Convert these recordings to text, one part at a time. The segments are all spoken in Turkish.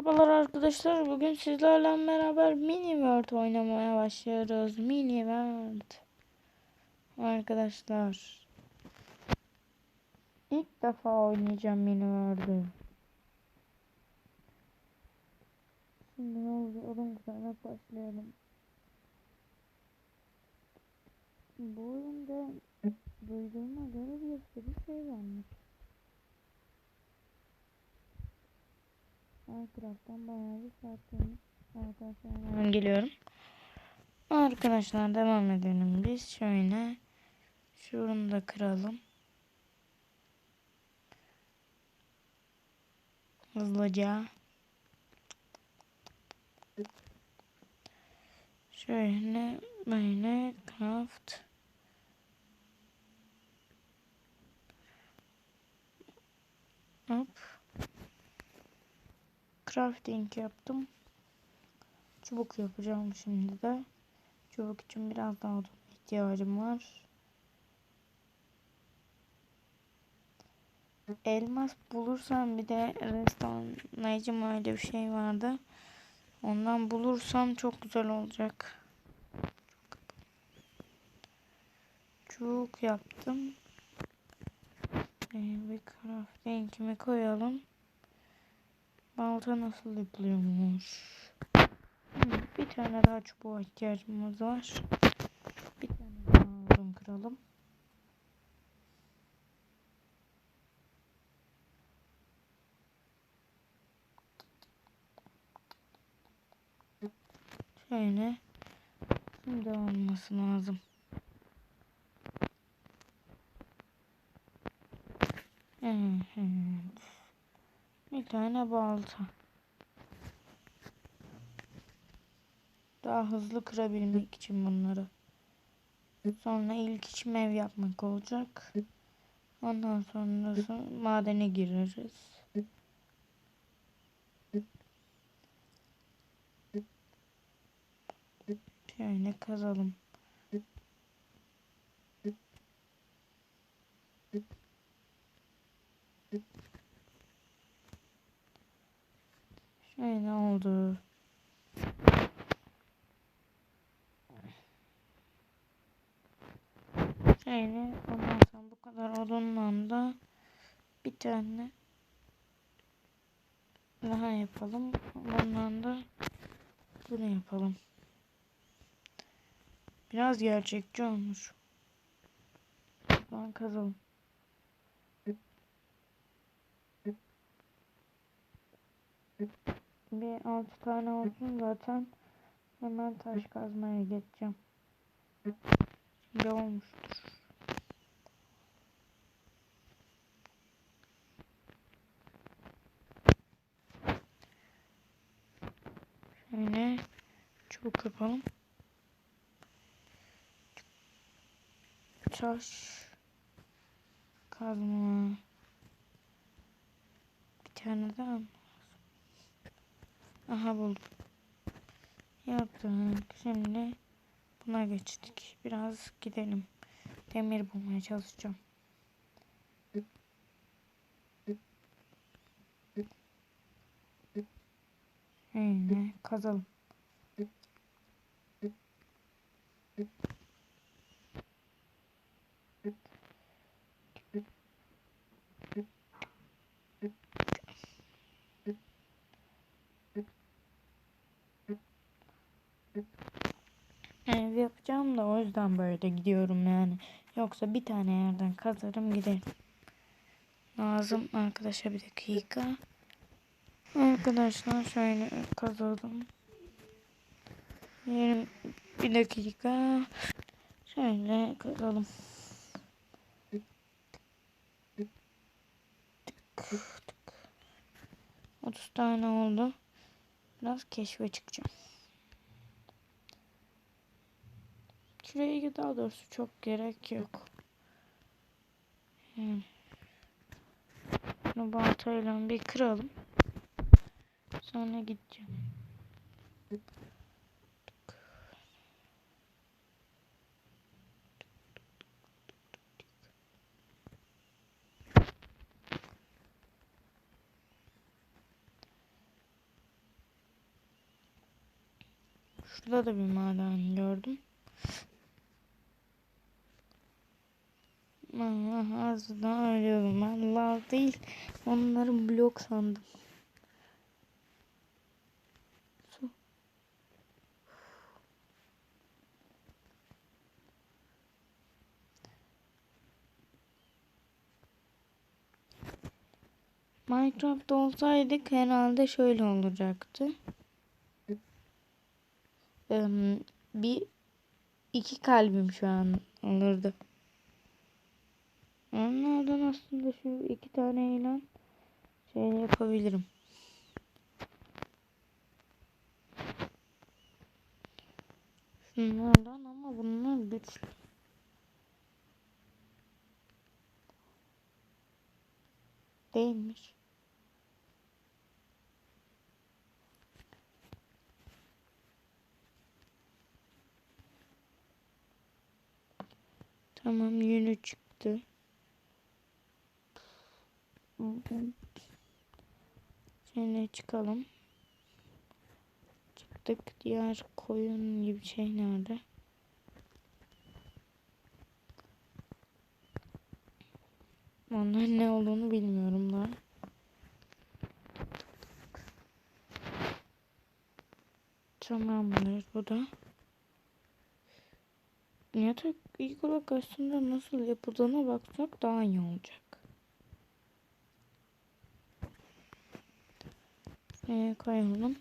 Merhabalar arkadaşlar. Bugün sizlerle beraber Mini World oynamaya başlıyoruz. Mini World. Arkadaşlar. İlk defa oynayacağım Mini World'ü. Şimdi ne? Odun kurarak başlayalım. Bu oyunda duyduğuma göre bir sürü şey varmış. Minecraft'tan bayağı bir farklıymış. Arkadaşlar geliyorum. Arkadaşlar devam edelim. Biz şöyle şunu da kıralım. Hızlıca. Şöyle böyle craft. Hop crafting yaptım. Çubuk yapacağım şimdi de. Çubuk için biraz daha odun ihtiyacım var. Elmas bulursam bir de restoranlayıcı mı öyle bir şey vardı. Ondan bulursam çok güzel olacak. Çubuk yaptım. Ee, bir crafting'imi koyalım. Balta nasıl yapılıyormuş? Bir tane daha çubuğa ihtiyacımız var. Bir tane daha odun kıralım. Şöyle. Şimdi olması lazım. Evet. Bir tane balta. Daha hızlı kırabilmek için bunları. Sonra ilk içim ev yapmak olacak. Ondan sonra madene gireriz. Şöyle kazalım. Şöyle oldu. Şöyle ondan sonra bu kadar odunla da bir tane daha yapalım. Bundan da bunu yapalım. Biraz gerçekçi olmuş. Ben kazalım. Bir altı tane olsun zaten hemen taş kazmaya geçeceğim. Şimdi olmuştur. Şöyle çubuk yapalım. Taş kazma. Bir tane daha mı? Aha buldum. Yaptık. Şimdi buna geçtik. Biraz gidelim. Demir bulmaya çalışacağım. Şöyle kazalım. Ev yapacağım da o yüzden böyle gidiyorum yani. Yoksa bir tane yerden kazarım giderim. Lazım arkadaşa bir dakika. Arkadaşlar şöyle kazalım. 20 bir dakika. Şöyle kazalım. Tık, tık. 30 tane oldu. Biraz keşfe çıkacağım. Şuraya daha doğrusu çok gerek yok. Yani. Bunu baltayla bir kıralım. Sonra gideceğim. Şurada da bir maden gördüm. Allah az daha ölüyorum. Allah değil. Onların blok sandım. Minecraft olsaydık herhalde şöyle olacaktı. Bir iki kalbim şu an olurdu. Onlardan aslında şu iki tane ilan şey yapabilirim. Şunlardan ama bunlar güçlü. Değilmiş. Tamam yünü çıktı. Şimdi çıkalım. Çıktık. Diğer koyun gibi şey nerede? Onların ne olduğunu bilmiyorum daha. Tamamdır bu da. Yatak ilk olarak aslında nasıl yapıldığına baksak daha iyi olacak. Ee, koyalım.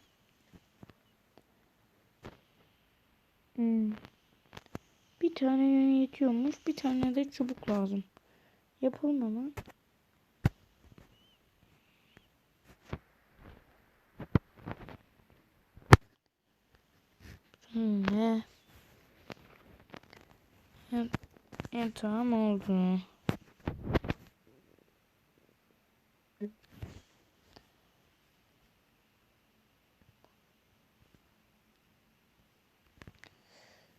Hmm. Bir tane yün yetiyormuş. Bir tane de çubuk lazım. Yapalım hemen. Şimdi. Ya tamam oldu.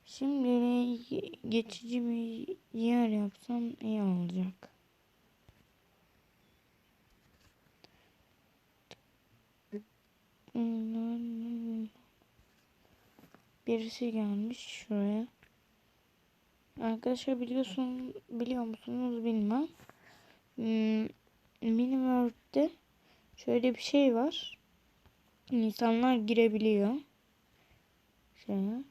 Şimdi ge- geçici bir yer yapsam iyi olacak. Birisi gelmiş şuraya. Arkadaşlar biliyorsun biliyor musunuz bilmem. Hmm, Miniworld'de şöyle bir şey var. İnsanlar girebiliyor. Şeye.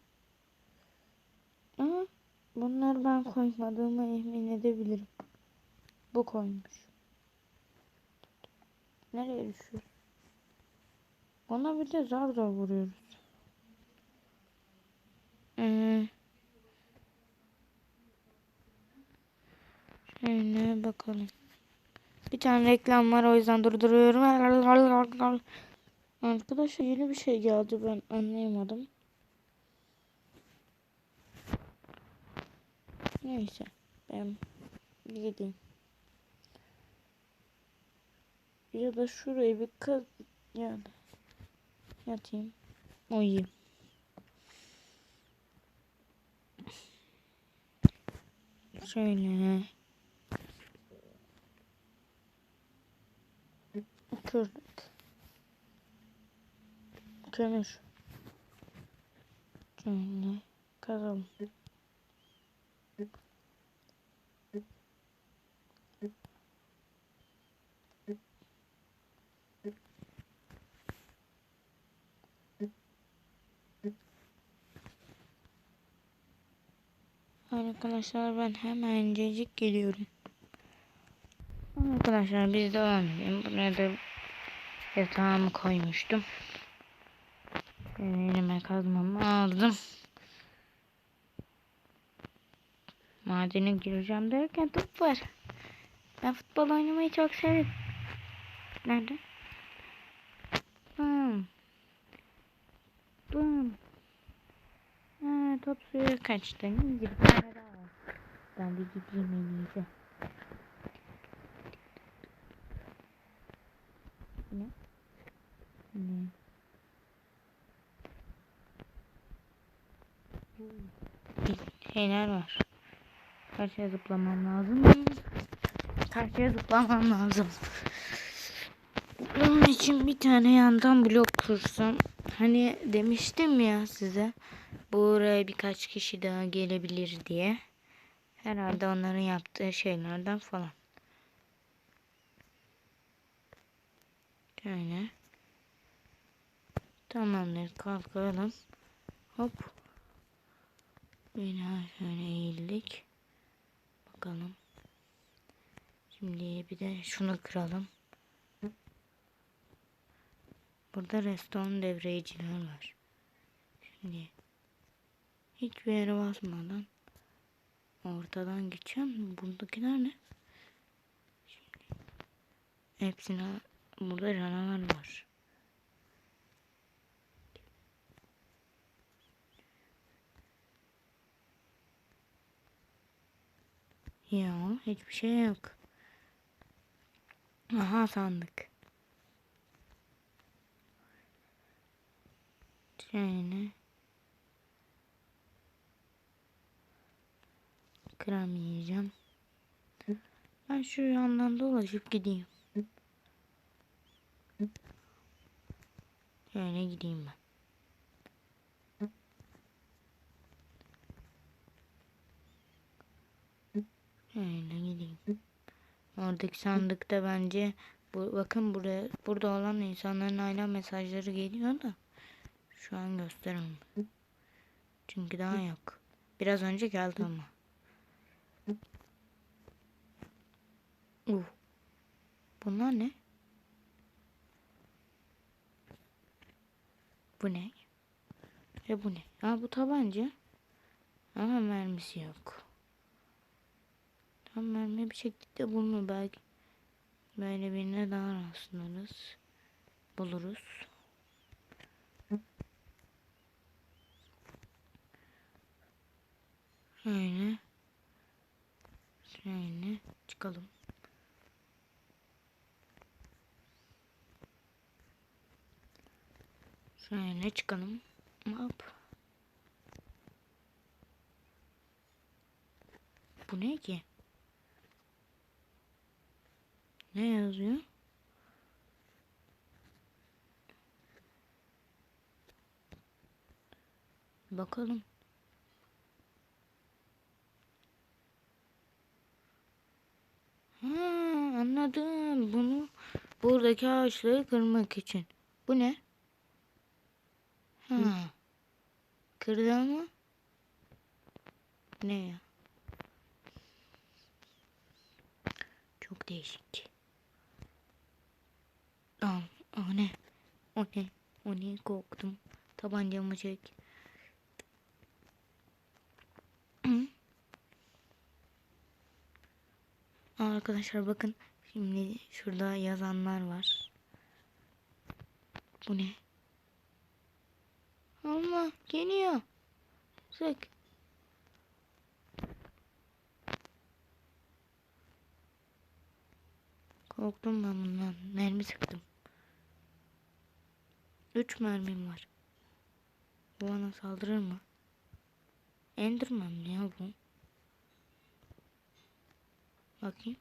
Ama bunları ben koymadığıma emin edebilirim. Bu koymuş. Nereye düşüyor? Ona bir de zar zor vuruyoruz. Ee, şöyle bakalım. Bir tane reklam var o yüzden durduruyorum. Arkadaşlar yeni bir şey geldi ben anlayamadım. Neyse ben gideyim. Ya da şuraya bir kız ya da yatayım uyuyayım. Şöyle kırdık. Kömür. Şöyle kazalım. Arkadaşlar ben hemencecik geliyorum. Arkadaşlar biz devam edelim. Buraya da yatağımı koymuştum. Elime kazmamı aldım. Madene gireceğim derken top var. Ben futbol oynamayı çok severim. Nerede? Bum. Bum. Ha, top suya kaçtı. İyi bir daha. Ben bir gideyim en iyisi. Ne? Ne? Şeyler var. Karşıya zıplamam lazım. Karşıya zıplamam lazım. için bir tane yandan blok kursam. Hani demiştim ya size. Buraya birkaç kişi daha gelebilir diye. Herhalde onların yaptığı şeylerden falan. Şöyle. Tamamdır kalkalım. Hop. Yine şöyle eğildik. Bakalım. Şimdi bir de şunu kıralım. Burada restoran devreyiciler var. Şimdi hiçbir yere basmadan ortadan geçeceğim. Buradakiler ne? Şimdi hepsine burada canavar var. Ya hiçbir şey yok. Aha sandık. Şöyle. Kıramayacağım. Ben şu yandan dolaşıp gideyim. Şöyle gideyim ben. Şöyle gideyim. Oradaki sandıkta bence bu bakın buraya burada olan insanların hala mesajları geliyor da şu an gösteremem. Çünkü daha yok. Biraz önce geldi ama. Uh. Bunlar ne? Bu ne? E bu ne? Ha bu tabanca. Ama mermisi yok. Tam mermi bir şekilde bulunur belki. Böyle birine daha rastlarız. Buluruz. Şöyle. Şöyle çıkalım. Şöyle çıkalım. Hop. Bu ne ki? Ne yazıyor? Bakalım. Ha, anladım. Bunu buradaki ağaçları kırmak için. Bu ne? Ha. Kırdı ama. Ne ya? Çok değişik. Aa, o ne? O ne? O ne? Korktum. Tabancamı çek. Arkadaşlar bakın. Şimdi şurada yazanlar var. Bu ne? Allah geliyor. Sık. Korktum ben bundan. Mermi sıktım. Üç mermim var. Bu bana saldırır mı? Enderman mi ya bu? Bakayım.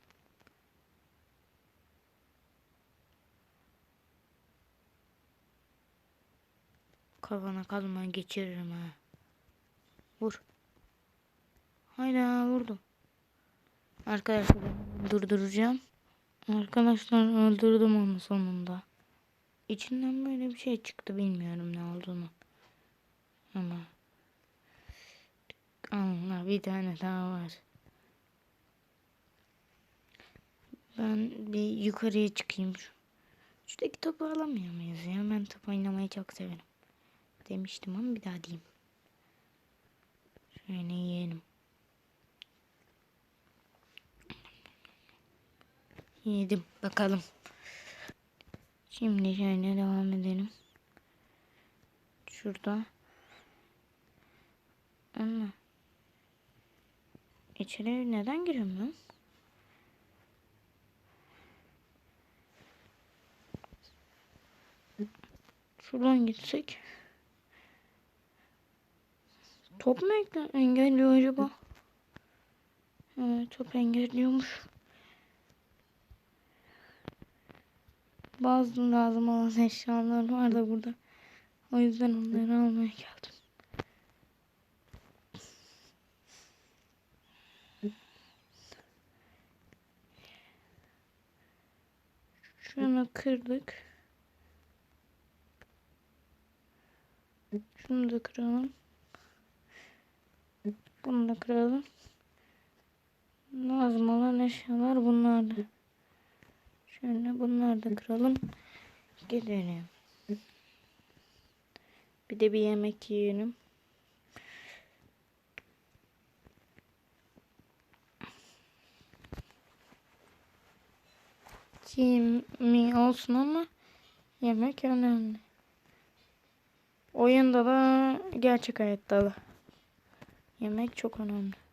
Kafana kalma geçiririm ha. Vur. Hayda vurdum. Arkadaşlar durduracağım. Arkadaşlar öldürdüm onu sonunda. İçinden böyle bir şey çıktı bilmiyorum ne olduğunu. Ama Allah bir tane daha var. Ben bir yukarıya çıkayım. Şuradaki topu alamıyor muyuz ya? Ben top oynamayı çok severim. Demiştim ama bir daha diyeyim. Şöyle yiyelim. Yedim. Bakalım. Şimdi şöyle devam edelim. Şurada. Ama içeri neden giremiyorum? Şuradan gitsek. Top mu engelliyor acaba? Evet top engelliyormuş. Bazı lazım olan eşyalar var da burada. O yüzden onları almaya geldim. Şunu kırdık. Şunu da kıralım. Bunu da kıralım. Lazım olan eşyalar bunlardı. Şöyle bunları da kıralım. Gidelim. Bir de bir yemek yiyelim. Çiğ olsun ama yemek önemli. Oyunda da gerçek hayatta da. Yemek çok önemli.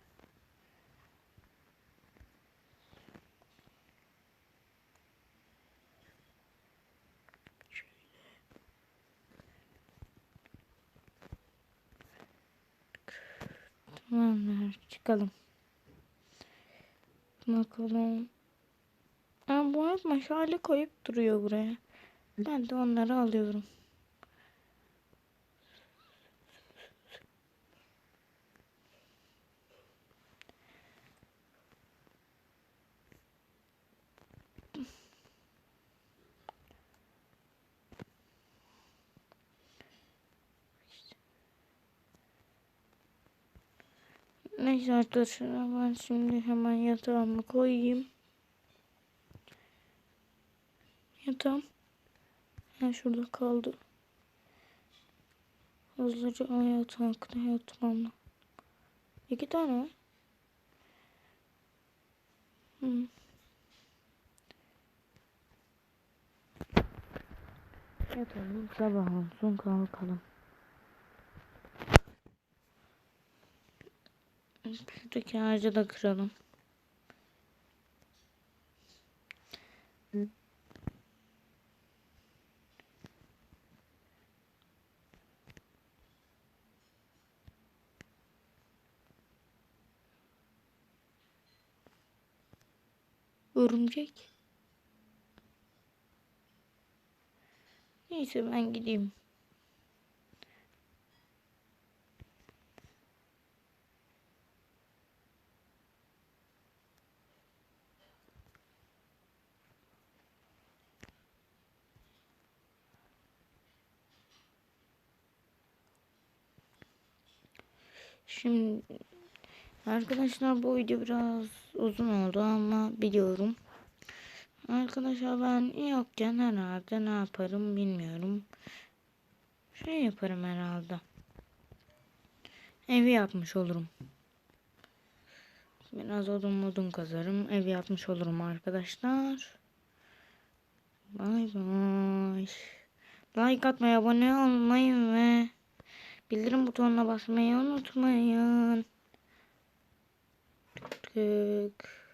Tamamdır. Çıkalım. Bakalım. Aa, bu hep meşale koyup duruyor buraya. Ben de onları alıyorum. Neyse arkadaşlar ben şimdi hemen yatağımı koyayım. Yatağım. Ha şurada kaldı. Hızlıca o yatakta yatmam. İki tane mi? Hı. Yatalım sabah olsun kalkalım. Şuradaki ağacı da kıralım. Örümcek. Neyse ben gideyim. Şimdi arkadaşlar bu video biraz uzun oldu ama biliyorum. Arkadaşlar ben yokken herhalde ne yaparım bilmiyorum. Şey yaparım herhalde. Evi yapmış olurum. Biraz odun odun kazarım. Ev yapmış olurum arkadaşlar. Bay bay. Like atmayı, abone olmayı ve bildirim butonuna basmayı unutmayın. Tık.